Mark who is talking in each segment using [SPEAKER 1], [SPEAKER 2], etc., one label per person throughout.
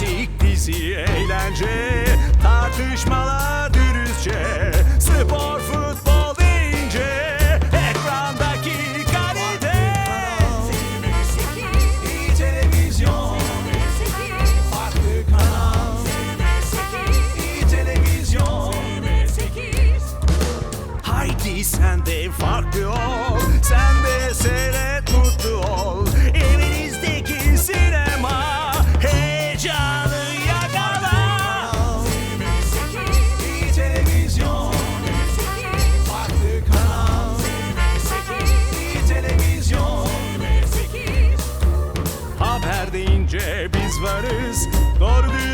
[SPEAKER 1] Müzik, dizi, eğlence Tartışmalar dürüstçe Spor, futbol deyince Ekrandaki kalite. İyi televizyon Farklı kanal İyi televizyon Haydi sen de farklı ol Sen de seyret Deyince biz varız. Doğru düzgün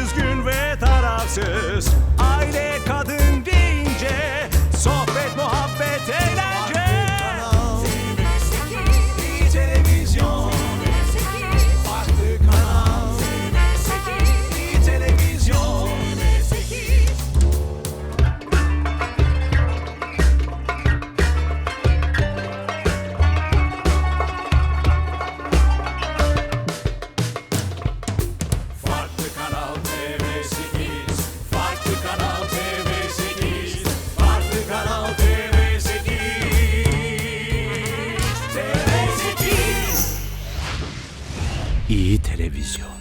[SPEAKER 1] İyi televizyon